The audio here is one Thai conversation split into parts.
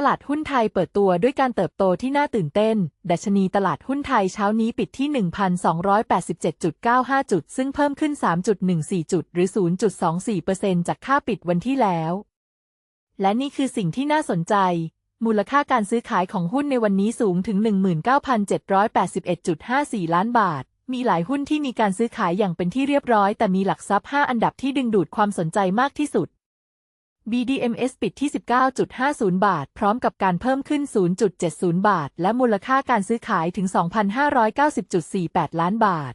ตลาดหุ้นไทยเปิดตัวด้วยการเติบโตที่น่าตื่นเต้น ดัชนีตลาดหุ้นไทยเช้านี้ปิดที่ 1,287.95 จุด ซึ่งเพิ่มขึ้น 3.14 จุด หรือ 0.24%จากค่าปิดวันที่แล้ว และนี่คือสิ่งที่น่าสนใจ มูลค่าการซื้อขายของหุ้นในวันนี้สูงถึง 19,781.54 ล้านบาท มีหลายหุ้นที่มีการซื้อขายอย่างเป็นที่เรียบร้อย แต่มีหลักทรัพย์ 5 อันดับที่ดึงดูดความสนใจมากที่สุด BDMs ปิดที่ 19.50 บาท พร้อมกับการเพิ่มขึ้น 0.70 บาท และมูลค่าการซื้อขายถึง 2,590.48 ล้านบาท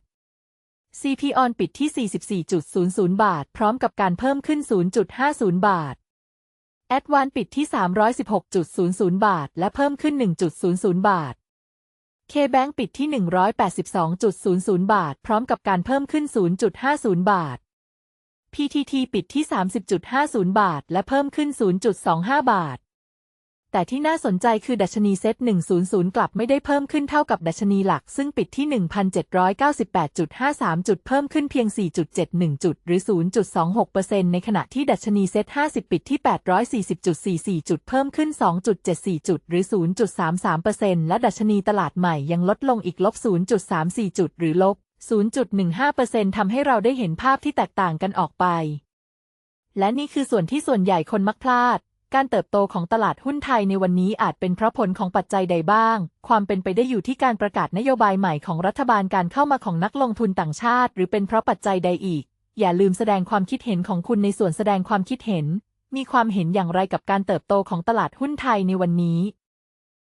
CP on ปิดที่ 44.00 บาท พร้อมกับการเพิ่มขึ้น 0.50 บาท a d v a n ปิดที่ 316.00 บาท และเพิ่มขึ้น 1.00 บาท KBank ปิดที่ 182.00 บาท พร้อมกับการเพิ่มขึ้น 0.50 บาท PTT ปิดที่ 30.50 บาท และเพิ่มขึ้น 0.25 บาท แต่ที่น่าสนใจคือดัชนีเซ็ต100 กลับไม่ได้เพิ่มขึ้นเท่ากับดัชนีหลัก ซึ่งปิดที่ 1,798.53 จุดเพิ่มขึ้นเพียง 4.71 จุด หรือ 0.26%ในขณะที่ดัชนีเซ็ต50 ปิดที่ 840.44 จุดเพิ่มขึ้น 2.74 จุด หรือ 0.33%และดัชนีตลาดใหม่ยังลดลงอีกลบ 0.34 จุด หรือลบ 0.15%ทำให้เราได้เห็นภาพที่แตกต่างกันออกไป และนี่คือส่วนที่ส่วนใหญ่คนมักพลาด การเติบโตของตลาดหุ้นไทยในวันนี้อาจเป็นเพราะผลของปัจจัยใดบ้าง ความเป็นไปได้อยู่ที่การประกาศนโยบายใหม่ของรัฐบาลการเข้ามาของนักลงทุนต่างชาติ หรือเป็นเพราะปัจจัยใดอีก อย่าลืมแสดงความคิดเห็นของคุณในส่วนแสดงความคิดเห็น มีความเห็นอย่างไรกับการเติบโตของตลาดหุ้นไทยในวันนี้